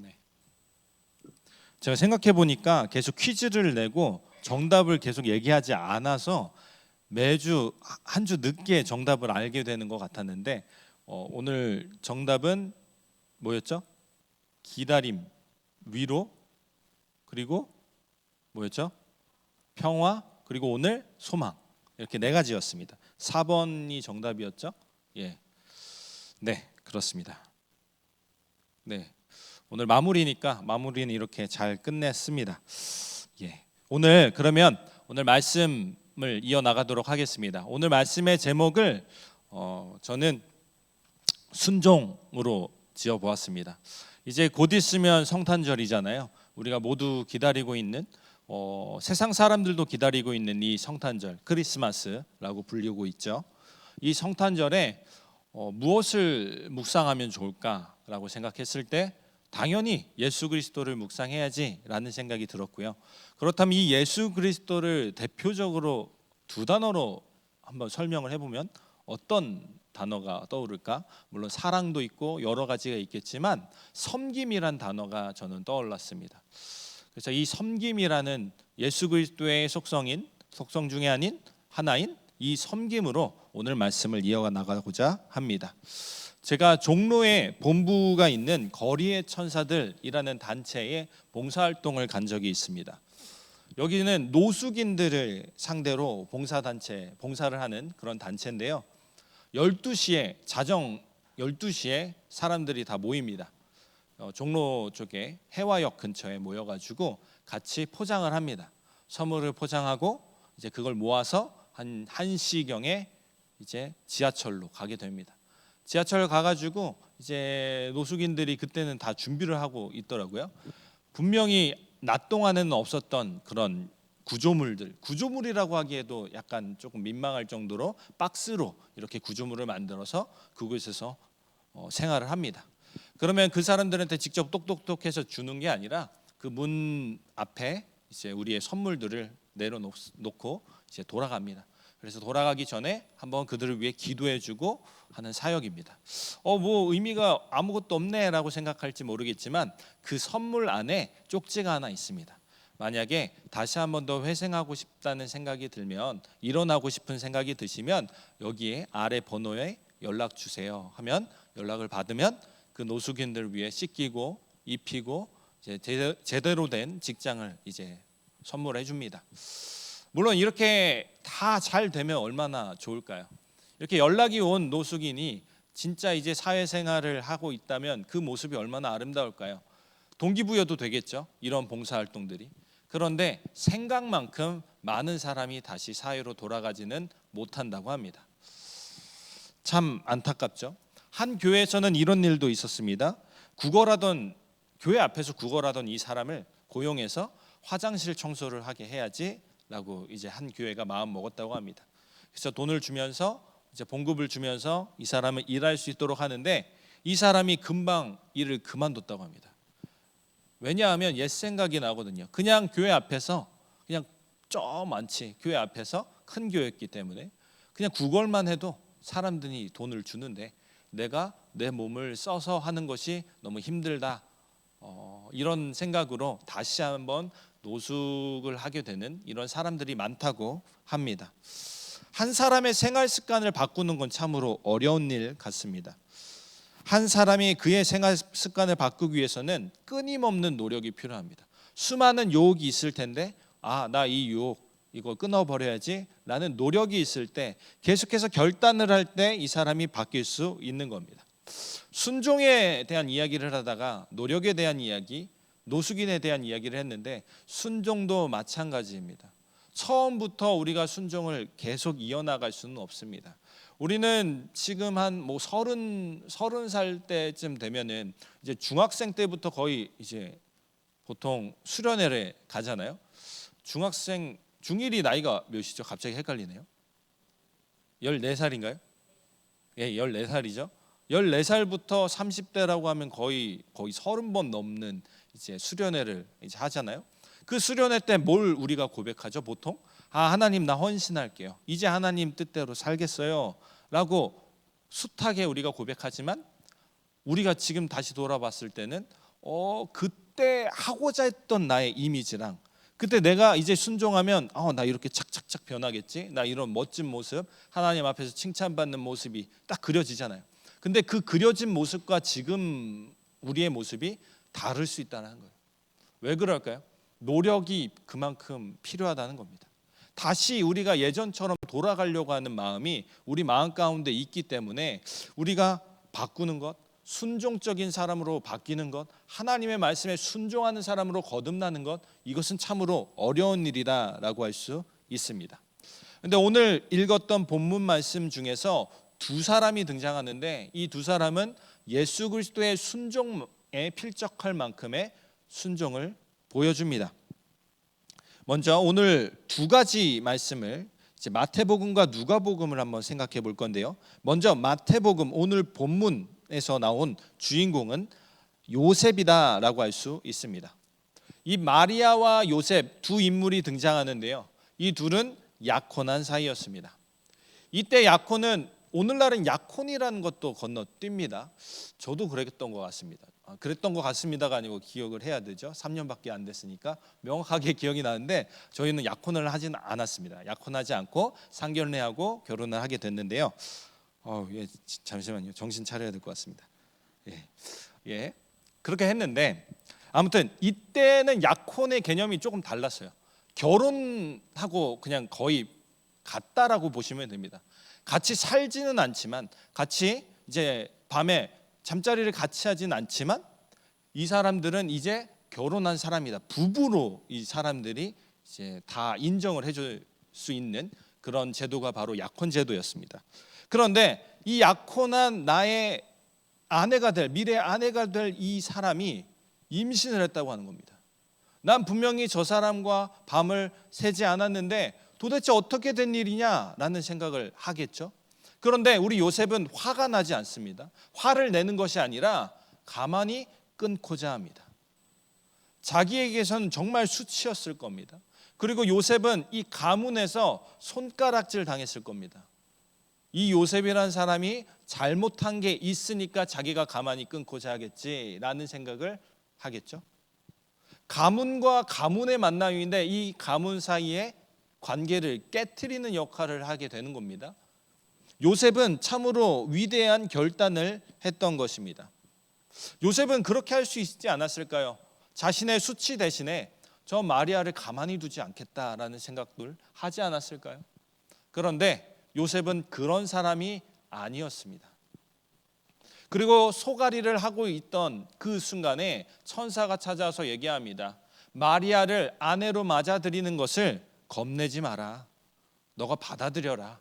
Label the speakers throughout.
Speaker 1: 네. 제가 생각해 보니까 계속 퀴즈를 내고 정답을 계속 얘기하지 않아서 매주 한 주 늦게 정답을 알게 되는 것 같았는데 어, 오늘 정답은 뭐였죠? 기다림, 위로, 그리고 뭐였죠? 평화, 그리고 오늘 소망 이렇게 네 가지였습니다. 4번이 정답이었죠? 예, 네 그렇습니다. 네. 오늘 마무리니까 마무리는 이렇게 잘 끝냈습니다. 예. 오늘 그러면 오늘 말씀을 이어 나가도록 하겠습니다. 오늘 말씀의 제목을 어, 저는 순종으로 지어 보았습니다. 이제 곧 있으면 성탄절이잖아요. 우리가 모두 기다리고 있는 어, 세상 사람들도 기다리고 있는 이 성탄절 크리스마스라고 불리고 있죠. 이 성탄절에 어, 무엇을 묵상하면 좋을까라고 생각했을 때 당연히 예수 그리스도를 묵상해야지라는 생각이 들었고요. 그렇다면 이 예수 그리스도를 대표적으로 두 단어로 한번 설명을 해보면 어떤 단어가 떠오를까? 물론 사랑도 있고 여러 가지가 있겠지만 섬김이란 단어가 저는 떠올랐습니다. 그래서 이 섬김이라는 예수 그리스도의 속성인 속성 중에 아닌 하나인 이 섬김으로 오늘 말씀을 이어가 나가고자 합니다. 제가 종로에 본부가 있는 거리의 천사들이라는 단체의 봉사활동을 간 적이 있습니다. 여기는 노숙인들을 상대로 봉사단체, 봉사를 하는 그런 단체인데요. 12시에 자정 12시에 사람들이 다 모입니다. 어, 종로 쪽에 해화역 근처에 모여가지고 같이 포장을 합니다. 선물을 포장하고 이제 그걸 모아서 한 1시경에 이제 지하철로 가게 됩니다. 지하철 가가지고 이제 노숙인들이 그때는 다 준비를 하고 있더라고요. 분명히 낮 동안에는 없었던 그런 구조물들, 구조물이라고 하기에도 약간 조금 민망할 정도로 박스로 이렇게 구조물을 만들어서 그곳에서 어, 생활을 합니다. 그러면 그 사람들한테 직접 똑똑똑해서 주는 게 아니라 그 문 앞에 이제 우리의 선물들을 내려놓고 이제 돌아갑니다. 그래서 돌아가기 전에 한번 그들을 위해 기도해주고 하는 사역입니다. 어 뭐 의미가 아무것도 없네라고 생각할지 모르겠지만 그 선물 안에 쪽지가 하나 있습니다. 만약에 다시 한 번 더 회생하고 싶다는 생각이 들면 일어나고 싶은 생각이 드시면 여기에 아래 번호에 연락 주세요 하면 연락을 받으면 그 노숙인들 위해 씻기고 입히고 제대로 된 직장을 이제 선물해 줍니다. 물론 이렇게 다 잘 되면 얼마나 좋을까요? 이렇게 연락이 온 노숙인이 진짜 이제 사회생활을 하고 있다면 그 모습이 얼마나 아름다울까요? 동기부여도 되겠죠. 이런 봉사활동들이. 그런데 생각만큼 많은 사람이 다시 사회로 돌아가지는 못한다고 합니다. 참 안타깝죠. 한 교회에서는 이런 일도 있었습니다. 구걸하던 교회 앞에서 구걸하던 이 사람을 고용해서 화장실 청소를 하게 해야지 라고 이제 한 교회가 마음 먹었다고 합니다. 그래서 돈을 주면서 이제 봉급을 주면서 이 사람을 일할 수 있도록 하는데 이 사람이 금방 일을 그만뒀다고 합니다. 왜냐하면 옛 생각이 나거든요. 그냥 교회 앞에서 그냥 저 많지 교회 앞에서 큰 교회였기 때문에 그냥 구걸만 해도 사람들이 돈을 주는데 내가 내 몸을 써서 하는 것이 너무 힘들다. 어, 이런 생각으로 다시 한번 노숙을 하게 되는 이런 사람들이 많다고 합니다. 한 사람의 생활 습관을 바꾸는 건 참으로 어려운 일 같습니다. 한 사람이 그의 생활 습관을 바꾸기 위해서는 끊임없는 노력이 필요합니다. 수많은 유혹이 있을 텐데 아, 나 이 유혹 이거 끊어 버려야지 라는 노력이 있을 때 계속해서 결단을 할 때 이 사람이 바뀔 수 있는 겁니다. 순종에 대한 이야기를 하다가 노력에 대한 이야기, 노숙인에 대한 이야기를 했는데 순종도 마찬가지입니다. 처음부터 우리가 순종을 계속 이어나갈 수는 없습니다. 우리는 지금 한뭐 서른 서른 살 때쯤 되면은 이제 중학생 때부터 거의 이제 보통 수련회를 가잖아요. 중학생 중일이 나이가 몇이죠? 갑자기 헷갈리네요. 14살인가요? 예, 14살이죠. 14살부터 30대라고 하면 거의 거의 30번 넘는 이제 수련회를 이제 하잖아요. 그 수련회 때 뭘 우리가 고백하죠? 보통 아 하나님 나 헌신할게요. 이제 하나님 뜻대로 살겠어요.라고 숱하게 우리가 고백하지만 우리가 지금 다시 돌아봤을 때는 어 그때 하고자 했던 나의 이미지랑 그때 내가 이제 순종하면 어 나 이렇게 착착착 변하겠지 나 이런 멋진 모습 하나님 앞에서 칭찬받는 모습이 딱 그려지잖아요 근데 그 그려진 모습과 지금 우리의 모습이 다를 수 있다는 거예요. 왜 그럴까요? 노력이 그만큼 필요하다는 겁니다. 다시 우리가 예전처럼 돌아가려고 하는 마음이 우리 마음 가운데 있기 때문에 우리가 바꾸는 것 순종적인 사람으로 바뀌는 것, 하나님의 말씀에 순종하는 사람으로 거듭나는 것, 이것은 참으로 어려운 일이다라고 할 수 있습니다. 근데 오늘 읽었던 본문 말씀 중에서 두 사람이 등장하는데 이 두 사람은 예수 그리스도의 순종에 필적할 만큼의 순종을 보여줍니다. 먼저 오늘 두 가지 말씀을 마태복음과 누가복음을 한번 생각해 볼 건데요. 먼저 마태복음 오늘 본문에서 나온 주인공은 요셉이다라고 할 수 있습니다. 이 마리아와 요셉 두 인물이 등장하는데요. 이 둘은 약혼한 사이였습니다. 이때 약혼은 오늘날은 약혼이라는 것도 건너뜁니다. 저도 그랬던 것 같습니다. 아, 그랬던 것 같습니다가 아니고 기억을 해야 되죠. 3년밖에 안 됐으니까 명확하게 기억이 나는데 저희는 약혼을 하지는 않았습니다. 약혼하지 않고 상견례하고 결혼을 하게 됐는데요. 어, 예, 잠시만요. 정신 차려야 될 것 같습니다. 예, 예, 그렇게 했는데 아무튼 이때는 약혼의 개념이 조금 달랐어요. 결혼하고 그냥 거의 같다라고 보시면 됩니다. 같이 살지는 않지만 같이 이제 밤에 잠자리를 같이 하진 않지만 이 사람들은 이제 결혼한 사람이다. 부부로 이 사람들이 이제 다 인정을 해줄 수 있는 그런 제도가 바로 약혼 제도였습니다. 그런데 이 약혼한 나의 아내가 될 미래 아내가 될 이 사람이 임신을 했다고 하는 겁니다. 난 분명히 저 사람과 밤을 새지 않았는데 도대체 어떻게 된 일이냐라는 생각을 하겠죠. 그런데 우리 요셉은 화가 나지 않습니다. 화를 내는 것이 아니라 가만히 끊고자 합니다. 자기에게선 정말 수치였을 겁니다. 그리고 요셉은 이 가문에서 손가락질 당했을 겁니다. 이 요셉이라는 사람이 잘못한 게 있으니까 자기가 가만히 끊고자 하겠지라는 생각을 하겠죠. 가문과 가문의 만남인데 이 가문 사이에 관계를 깨뜨리는 역할을 하게 되는 겁니다. 요셉은 참으로 위대한 결단을 했던 것입니다. 요셉은 그렇게 할 수 있지 않았을까요? 자신의 수치 대신에 저 마리아를 가만히 두지 않겠다라는 생각들 하지 않았을까요? 그런데 요셉은 그런 사람이 아니었습니다. 그리고 소가리를 하고 있던 그 순간에 천사가 찾아서 얘기합니다. 마리아를 아내로 맞아들이는 것을 겁내지 마라. 너가 받아들여라.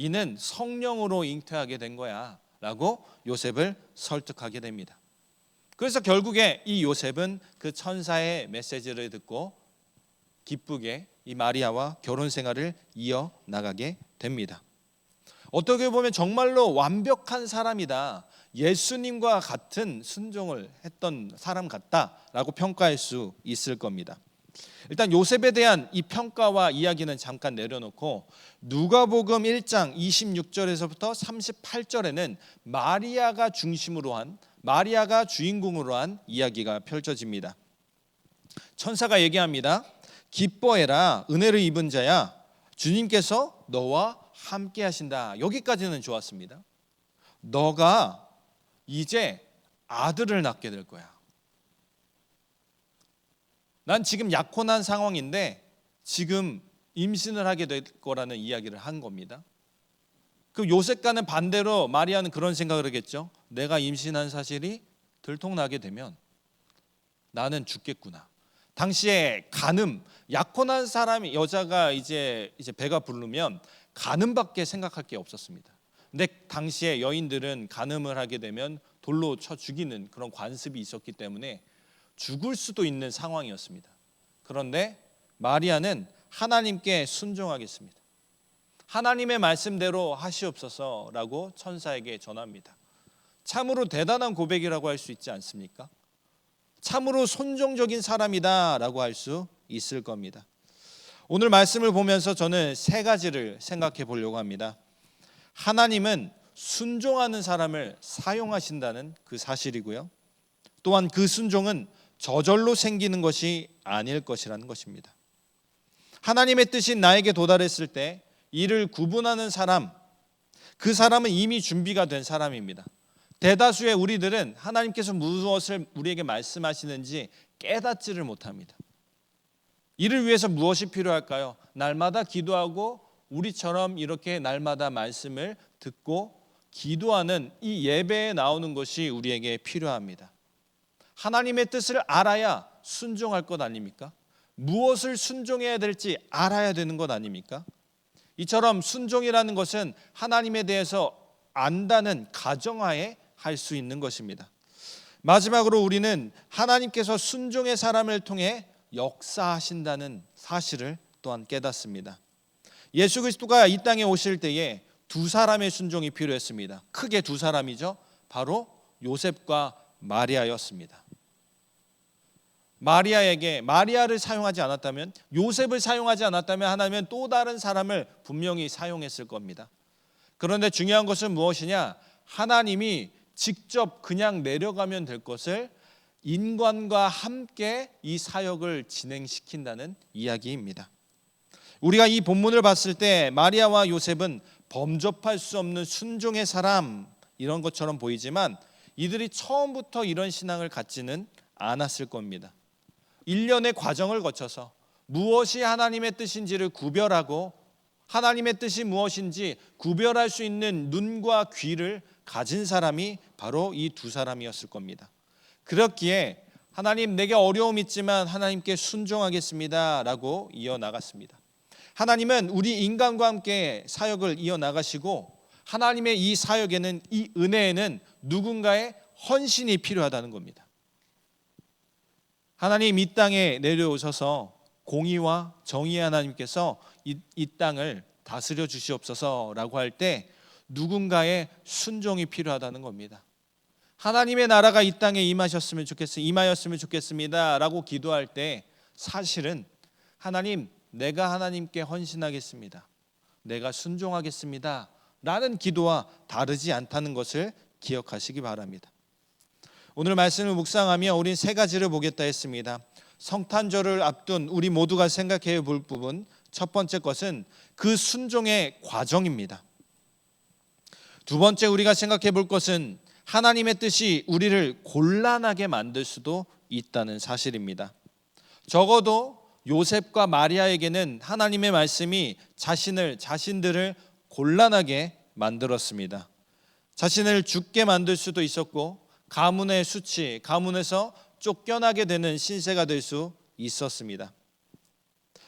Speaker 1: 이는 성령으로 잉태하게 된 거야. 라고 요셉을 설득하게 됩니다. 그래서 결국에 이 요셉은 그 천사의 메시지를 듣고 기쁘게 이 마리아와 결혼 생활을 이어 나가게 됩니다. 어떻게 보면 정말로 완벽한 사람이다. 예수님과 같은 순종을 했던 사람 같다라고 평가할 수 있을 겁니다. 일단 요셉에 대한 이 평가와 이야기는 잠깐 내려놓고 누가복음 1장 26절에서부터 38절에는 마리아가 중심으로 한 마리아가 주인공으로 한 이야기가 펼쳐집니다. 천사가 얘기합니다. 기뻐해라 은혜를 입은 자야 주님께서 너와 함께 하신다. 여기까지는 좋았습니다. 너가 이제 아들을 낳게 될 거야. 난 지금 약혼한 상황인데 지금 임신을 하게 될 거라는 이야기를 한 겁니다. 그 요셉과는 반대로 마리아는 그런 생각을 하겠죠. 내가 임신한 사실이 들통나게 되면 나는 죽겠구나. 당시에 간음, 약혼한 사람이 여자가 이제 이제 배가 부르면 간음밖에 생각할 게 없었습니다. 근데 당시에 여인들은 간음을 하게 되면 돌로 쳐 죽이는 그런 관습이 있었기 때문에 죽을 수도 있는 상황이었습니다. 그런데 마리아는 하나님께 순종하겠습니다. 하나님의 말씀대로 하시옵소서라고 천사에게 전합니다. 참으로 대단한 고백이라고 할 수 있지 않습니까? 참으로 손종적인 사람이다라고 할 수 있을 겁니다. 오늘 말씀을 보면서 저는 세 가지를 생각해 보려고 합니다. 하나님은 순종하는 사람을 사용하신다는 그 사실이고요. 또한 그 순종은 저절로 생기는 것이 아닐 것이라는 것입니다. 하나님의 뜻이 나에게 도달했을 때 이를 구분하는 사람, 그 사람은 이미 준비가 된 사람입니다. 대다수의 우리들은 하나님께서 무엇을 우리에게 말씀하시는지 깨닫지를 못합니다. 이를 위해서 무엇이 필요할까요? 날마다 기도하고 우리처럼 이렇게 날마다 말씀을 듣고 기도하는 이 예배에 나오는 것이 우리에게 필요합니다. 하나님의 뜻을 알아야 순종할 것 아닙니까? 무엇을 순종해야 될지 알아야 되는 것 아닙니까? 이처럼 순종이라는 것은 하나님에 대해서 안다는 가정하에 할 수 있는 것입니다. 마지막으로 우리는 하나님께서 순종의 사람을 통해 역사하신다는 사실을 또한 깨닫습니다. 예수 그리스도가 이 땅에 오실 때에 두 사람의 순종이 필요했습니다. 크게 두 사람이죠. 바로 요셉과 마리아였습니다. 마리아에게 마리아를 사용하지 않았다면 요셉을 사용하지 않았다면 하나님은 또 다른 사람을 분명히 사용했을 겁니다. 그런데 중요한 것은 무엇이냐? 하나님이 직접 그냥 내려가면 될 것을 인간과 함께 이 사역을 진행시킨다는 이야기입니다. 우리가 이 본문을 봤을 때 마리아와 요셉은 범접할 수 없는 순종의 사람 이런 것처럼 보이지만 이들이 처음부터 이런 신앙을 갖지는 않았을 겁니다. 일련의 과정을 거쳐서 무엇이 하나님의 뜻인지를 구별하고 하나님의 뜻이 무엇인지 구별할 수 있는 눈과 귀를 가진 사람이 바로 이 두 사람이었을 겁니다. 그렇기에 하나님 내게 어려움 있지만 하나님께 순종하겠습니다라고 이어 나갔습니다. 하나님은 우리 인간과 함께 사역을 이어 나가시고 하나님의 이 사역에는 이 은혜에는 누군가의 헌신이 필요하다는 겁니다. 하나님 이 땅에 내려오셔서 공의와 정의의 하나님께서 이, 이 땅을 다스려 주시옵소서라고 할 때 누군가의 순종이 필요하다는 겁니다. 하나님의 나라가 이 땅에 임하셨으면 좋겠습니다. 임하였으면 좋겠습니다라고 기도할 때 사실은 하나님 내가 하나님께 헌신하겠습니다. 내가 순종하겠습니다. 라는 기도와 다르지 않다는 것을 기억하시기 바랍니다. 오늘 말씀을 묵상하며 우린 세 가지를 보겠다 했습니다. 성탄절을 앞둔 우리 모두가 생각해 볼 부분 첫 번째 것은 그 순종의 과정입니다. 두 번째 우리가 생각해 볼 것은 하나님의 뜻이 우리를 곤란하게 만들 수도 있다는 사실입니다. 적어도 요셉과 마리아에게는 하나님의 말씀이 자신을 자신들을 곤란하게 만들었습니다. 자신을 죽게 만들 수도 있었고 가문의 수치, 가문에서 쫓겨나게 되는 신세가 될 수 있었습니다.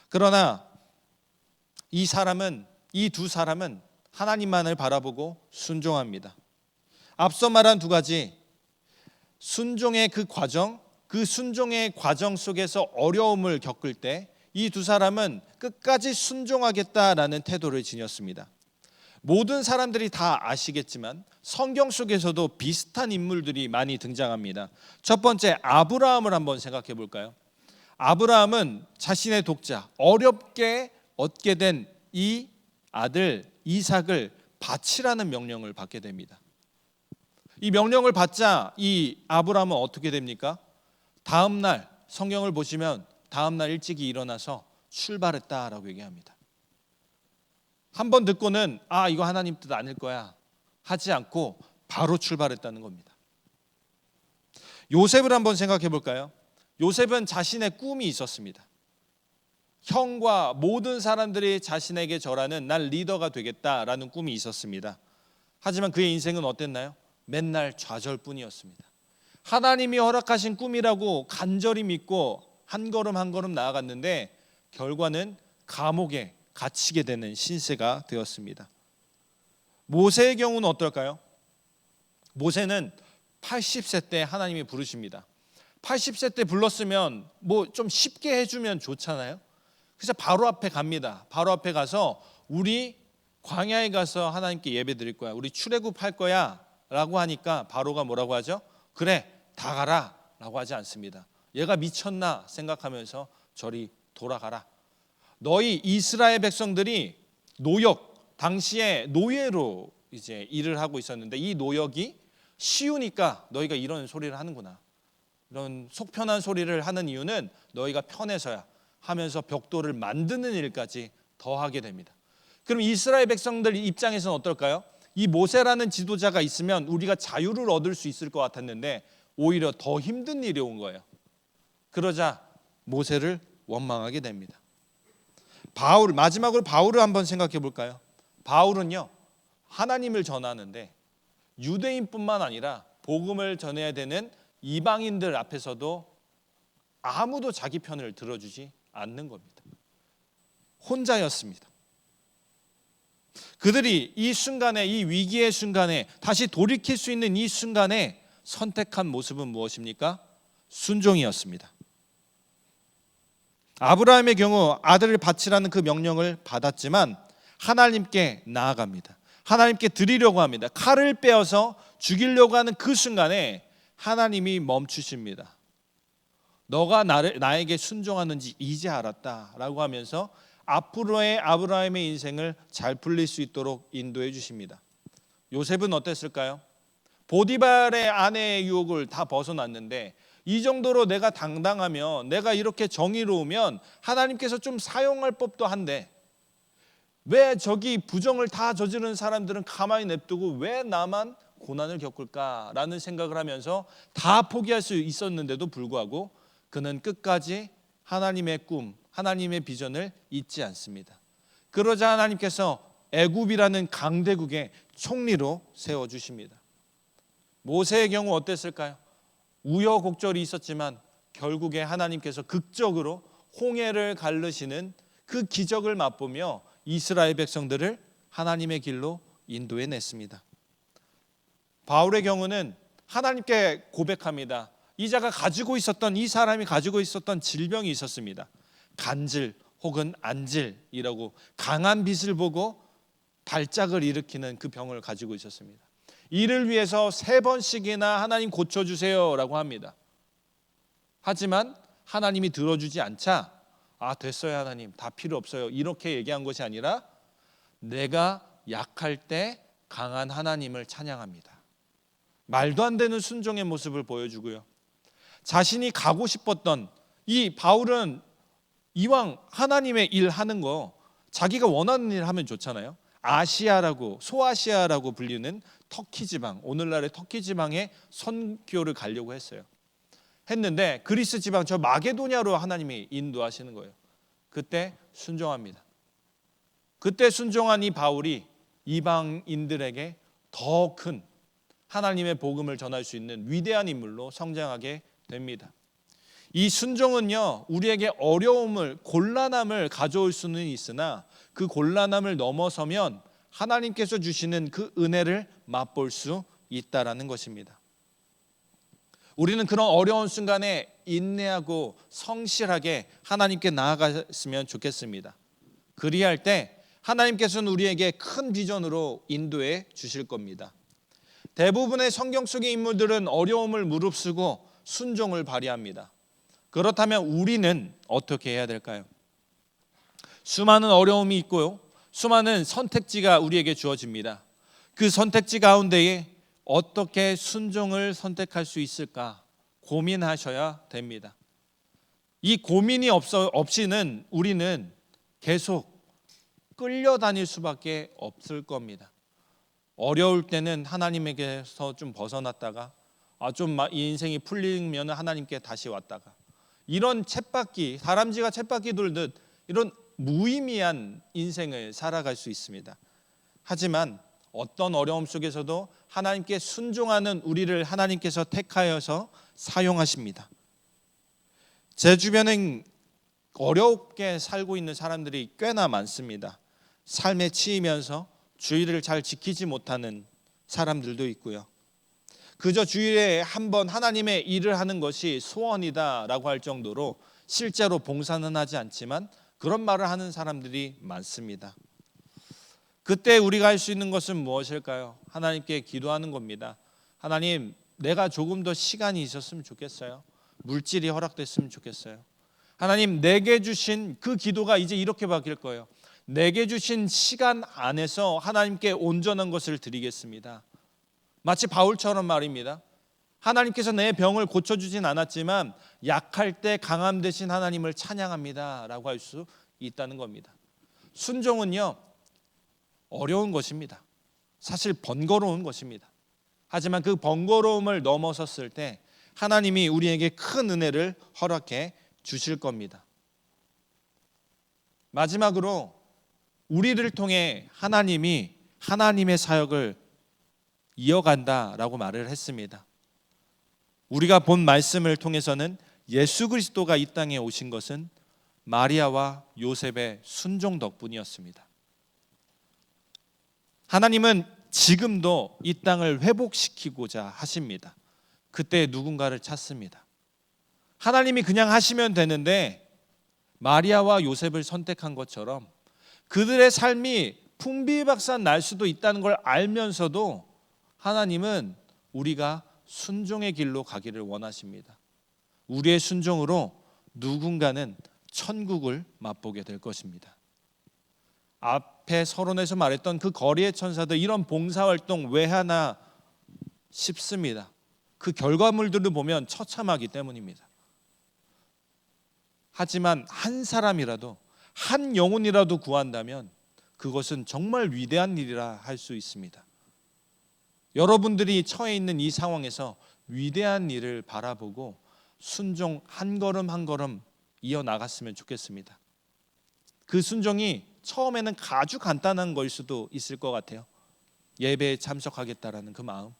Speaker 1: 그러나 이 사람은 이 두 사람은 하나님만을 바라보고 순종합니다. 앞서 말한 두 가지 순종의 그 과정, 그 순종의 과정 속에서 어려움을 겪을 때 이 두 사람은 끝까지 순종하겠다라는 태도를 지녔습니다. 모든 사람들이 다 아시겠지만 성경 속에서도 비슷한 인물들이 많이 등장합니다. 첫 번째 아브라함을 한번 생각해 볼까요? 아브라함은 자신의 독자 어렵게 얻게 된 이 아들 이삭을 바치라는 명령을 받게 됩니다. 이 명령을 받자 이 아브라함은 어떻게 됩니까? 다음 날 성경을 보시면 다음 날 일찍이 일어나서 출발했다라고 얘기합니다. 한 번 듣고는 아 이거 하나님 뜻 아닐 거야 하지 않고 바로 출발했다는 겁니다. 요셉을 한번 생각해 볼까요? 요셉은 자신의 꿈이 있었습니다. 형과 모든 사람들이 자신에게 절하는 난 리더가 되겠다라는 꿈이 있었습니다. 하지만 그의 인생은 어땠나요? 맨날 좌절뿐이었습니다. 하나님이 허락하신 꿈이라고 간절히 믿고 한 걸음 한 걸음 나아갔는데 결과는 감옥에 갇히게 되는 신세가 되었습니다. 모세의 경우는 어떨까요? 모세는 80세 때 하나님이 부르십니다. 80세 때 불렀으면 뭐 좀 쉽게 해주면 좋잖아요. 그래서 바로 앞에 갑니다. 바로 앞에 가서 우리 광야에 가서 하나님께 예배 드릴 거야. 우리 출애굽 할 거야. 라고 하니까 바로가 뭐라고 하죠? 그래, 다 가라. 라고 하지 않습니다. 얘가 미쳤나 생각하면서 저리 돌아가라. 너희 이스라엘 백성들이 노역, 당시에 노예로 이제 일을 하고 있었는데 이 노역이 쉬우니까 너희가 이런 소리를 하는구나. 이런 속편한 소리를 하는 이유는 너희가 편해서야 하면서 벽돌을 만드는 일까지 더하게 됩니다. 그럼 이스라엘 백성들 입장에서는 어떨까요? 이 모세라는 지도자가 있으면 우리가 자유를 얻을 수 있을 것 같았는데 오히려 더 힘든 일이 온 거예요. 그러자 모세를 원망하게 됩니다. 바울 마지막으로 바울을 한번 생각해 볼까요? 바울은요 하나님을 전하는데 유대인뿐만 아니라 복음을 전해야 되는 이방인들 앞에서도 아무도 자기 편을 들어주지 않는 겁니다. 혼자였습니다. 그들이 이 순간에 이 위기의 순간에 다시 돌이킬 수 있는 이 순간에 선택한 모습은 무엇입니까? 순종이었습니다. 아브라함의 경우 아들을 바치라는 그 명령을 받았지만 하나님께 나아갑니다. 하나님께 드리려고 합니다. 칼을 빼어서 죽이려고 하는 그 순간에 하나님이 멈추십니다. 너가 나를, 나에게 순종하는지 이제 알았다라고 하면서 앞으로의 아브라함의 인생을 잘 풀릴 수 있도록 인도해 주십니다. 요셉은 어땠을까요? 보디발의 아내의 유혹을 다 벗어났는데 이 정도로 내가 당당하면 내가 이렇게 정의로우면 하나님께서 좀 사용할 법도 한데 왜 저기 부정을 다 저지른 사람들은 가만히 냅두고 왜 나만 고난을 겪을까라는 생각을 하면서 다 포기할 수 있었는데도 불구하고 그는 끝까지 하나님의 꿈, 하나님의 비전을 잊지 않습니다. 그러자 하나님께서 애굽이라는 강대국의 총리로 세워 주십니다. 모세의 경우 어땠을까요? 우여곡절이 있었지만 결국에 하나님께서 극적으로 홍해를 갈르시는 그 기적을 맛보며 이스라엘 백성들을 하나님의 길로 인도해 냈습니다. 바울의 경우는 하나님께 고백합니다. 이 자가 가지고 있었던 이 사람이 가지고 있었던 질병이 있었습니다. 간질 혹은 안질이라고 강한 빛을 보고 발작을 일으키는 그 병을 가지고 있었습니다. 이를 위해서 세 번씩이나 하나님 고쳐 주세요라고 합니다. 하지만 하나님이 들어주지 않자 아 됐어요 하나님 다 필요 없어요 이렇게 얘기한 것이 아니라 내가 약할 때 강한 하나님을 찬양합니다. 말도 안 되는 순종의 모습을 보여주고요. 자신이 가고 싶었던 이 바울은 이왕 하나님의 일 하는 거 자기가 원하는 일 하면 좋잖아요. 아시아라고 소아시아라고 불리는 터키 지방 오늘날의 터키 지방에 선교를 가려고 했어요. 했는데 그리스 지방 저 마게도냐로 하나님이 인도하시는 거예요. 그때 순종합니다. 그때 순종한 이 바울이 이방인들에게 더 큰 하나님의 복음을 전할 수 있는 위대한 인물로 성장하게 됩니다. 이 순종은요, 우리에게 어려움을, 곤란함을 가져올 수는 있으나 그 곤란함을 넘어서면 하나님께서 주시는 그 은혜를 맛볼 수 있다라는 것입니다. 우리는 그런 어려운 순간에 인내하고 성실하게 하나님께 나아갔으면 좋겠습니다. 그리할 때 하나님께서는 우리에게 큰 비전으로 인도해 주실 겁니다. 대부분의 성경 속의 인물들은 어려움을 무릅쓰고 순종을 발휘합니다. 그렇다면 우리는 어떻게 해야 될까요? 수많은 어려움이 있고요. 수많은 선택지가 우리에게 주어집니다. 그 선택지 가운데에 어떻게 순종을 선택할 수 있을까 고민하셔야 됩니다. 이 고민이 없어, 없이는 우리는 계속 끌려다닐 수밖에 없을 겁니다. 어려울 때는 하나님에게서 좀 벗어났다가 아, 좀 이 인생이 풀리면 하나님께 다시 왔다가 이런 쳇바퀴 다람쥐가 쳇바퀴 돌듯 이런 무의미한 인생을 살아갈 수 있습니다. 하지만 어떤 어려움 속에서도 하나님께 순종하는 우리를 하나님께서 택하여서 사용하십니다. 제 주변엔 어렵게 살고 있는 사람들이 꽤나 많습니다. 삶에 치이면서 주의를 잘 지키지 못하는 사람들도 있고요. 그저 주일에 한 번 하나님의 일을 하는 것이 소원이다라고 할 정도로 실제로 봉사는 하지 않지만 그런 말을 하는 사람들이 많습니다. 그때 우리가 할 수 있는 것은 무엇일까요? 하나님께 기도하는 겁니다. 하나님, 내가 조금 더 시간이 있었으면 좋겠어요. 물질이 허락됐으면 좋겠어요. 하나님, 내게 주신 그 기도가 이제 이렇게 바뀔 거예요. 내게 주신 시간 안에서 하나님께 온전한 것을 드리겠습니다. 마치 바울처럼 말입니다. 하나님께서 내 병을 고쳐주진 않았지만 약할 때 강함 되신 하나님을 찬양합니다라고 할 수 있다는 겁니다. 순종은요 어려운 것입니다. 사실 번거로운 것입니다. 하지만 그 번거로움을 넘어섰을 때 하나님이 우리에게 큰 은혜를 허락해 주실 겁니다. 마지막으로 우리를 통해 하나님이 하나님의 사역을 이어간다라고 말을 했습니다. 우리가 본 말씀을 통해서는 예수 그리스도가 이 땅에 오신 것은 마리아와 요셉의 순종 덕분이었습니다. 하나님은 지금도 이 땅을 회복시키고자 하십니다. 그때 누군가를 찾습니다. 하나님이 그냥 하시면 되는데 마리아와 요셉을 선택한 것처럼 그들의 삶이 풍비박산 날 수도 있다는 걸 알면서도 하나님은 우리가 순종의 길로 가기를 원하십니다. 우리의 순종으로 누군가는 천국을 맛보게 될 것입니다. 앞에 서론에서 말했던 그 거리의 천사들 이런 봉사활동 왜 하나 싶습니다. 그 결과물들을 보면 처참하기 때문입니다. 하지만 한 사람이라도 한 영혼이라도 구한다면 그것은 정말 위대한 일이라 할 수 있습니다. 여러분들이 처해 있는 이 상황에서 위대한 일을 바라보고 순종 한 걸음 한 걸음 이어 나갔으면 좋겠습니다. 그 순종이 처음에는 아주 간단한 걸 수도 있을 것 같아요. 예배에 참석하겠다라는 그 마음.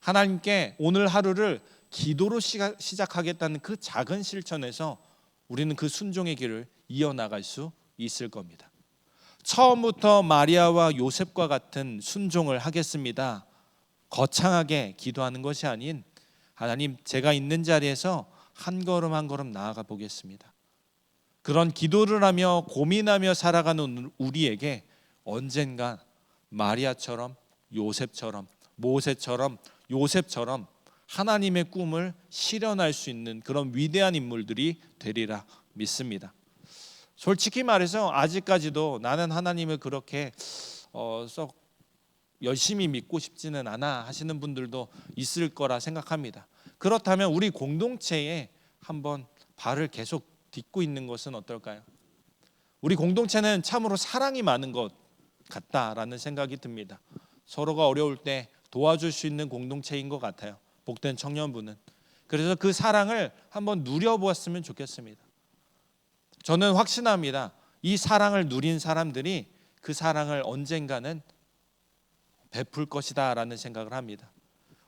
Speaker 1: 하나님께 오늘 하루를 기도로 시작하겠다는 그 작은 실천에서 우리는 그 순종의 길을 이어나갈 수 있을 겁니다. 처음부터 마리아와 요셉과 같은 순종을 하겠습니다. 거창하게 기도하는 것이 아닌 하나님 제가 있는 자리에서 한 걸음 한 걸음 나아가 보겠습니다. 그런 기도를 하며 고민하며 살아가는 우리에게 언젠가 마리아처럼 요셉처럼 모세처럼 요셉처럼 하나님의 꿈을 실현할 수 있는 그런 위대한 인물들이 되리라 믿습니다. 솔직히 말해서 아직까지도 나는 하나님을 그렇게 어, 썩 열심히 믿고 싶지는 않아 하시는 분들도 있을 거라 생각합니다. 그렇다면 우리 공동체에 한번 발을 계속 딛고 있는 것은 어떨까요? 우리 공동체는 참으로 사랑이 많은 것 같다라는 생각이 듭니다. 서로가 어려울 때 도와줄 수 있는 공동체인 것 같아요. 복된 청년부는. 그래서 그 사랑을 한번 누려보았으면 좋겠습니다. 저는 확신합니다. 이 사랑을 누린 사람들이 그 사랑을 언젠가는 베풀 것이다라는 생각을 합니다.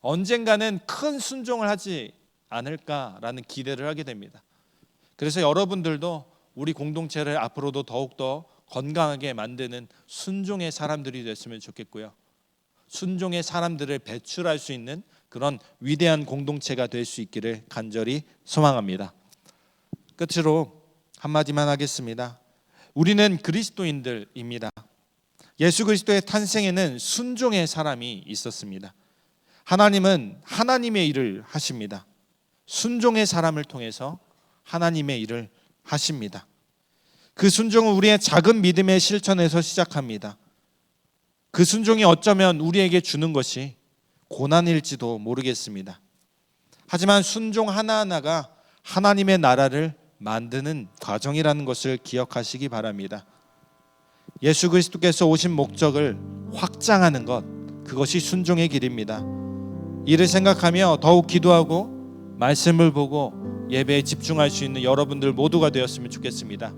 Speaker 1: 언젠가는 큰 순종을 하지 않을까라는 기대를 하게 됩니다. 그래서 여러분들도 우리 공동체를 앞으로도 더욱더 건강하게 만드는 순종의 사람들이 됐으면 좋겠고요. 순종의 사람들을 배출할 수 있는 그런 위대한 공동체가 될 수 있기를 간절히 소망합니다. 끝으로 한마디만 하겠습니다. 우리는 그리스도인들입니다. 예수 그리스도의 탄생에는 순종의 사람이 있었습니다. 하나님은 하나님의 일을 하십니다. 순종의 사람을 통해서 하나님의 일을 하십니다. 그 순종은 우리의 작은 믿음의 실천에서 시작합니다. 그 순종이 어쩌면 우리에게 주는 것이 고난일지도 모르겠습니다. 하지만 순종 하나하나가 하나님의 나라를 만드는 과정이라는 것을 기억하시기 바랍니다. 예수 그리스도께서 오신 목적을 확장하는 것 그것이 순종의 길입니다. 이를 생각하며 더욱 기도하고 말씀을 보고 예배에 집중할 수 있는 여러분들 모두가 되었으면 좋겠습니다.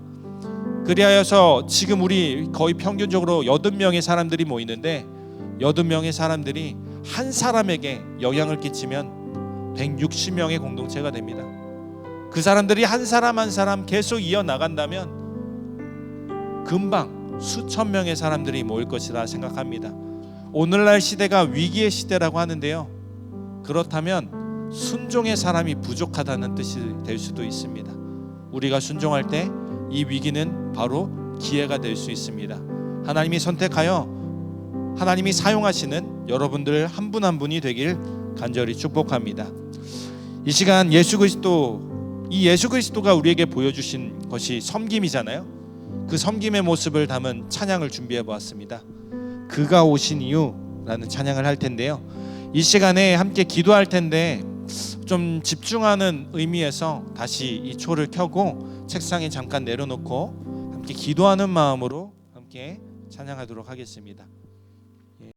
Speaker 1: 그리하여서 지금 우리 거의 평균적으로 여덟 명의 사람들이 모이는데 여덟 명의 사람들이 한 사람에게 영향을 끼치면 160명의 공동체가 됩니다. 그 사람들이 한 사람 한 사람 계속 이어 나간다면 금방 수천 명의 사람들이 모일 것이라 생각합니다. 오늘날 시대가 위기의 시대라고 하는데요. 그렇다면 순종의 사람이 부족하다는 뜻이 될 수도 있습니다. 우리가 순종할 때 이 위기는 바로 기회가 될 수 있습니다. 하나님이 선택하여 하나님이 사용하시는 여러분들 한 분 한 분이 되길 간절히 축복합니다. 이 시간 예수 그리스도 이 예수 그리스도가 우리에게 보여주신 것이 섬김이잖아요. 그 섬김의 모습을 담은 찬양을 준비해 보았습니다. 그가 오신 이유라는 찬양을 할 텐데요. 이 시간에 함께 기도할 텐데 좀 집중하는 의미에서 다시 이 초를 켜고 책상에 잠깐 내려놓고 함께 기도하는 마음으로 함께 찬양하도록 하겠습니다.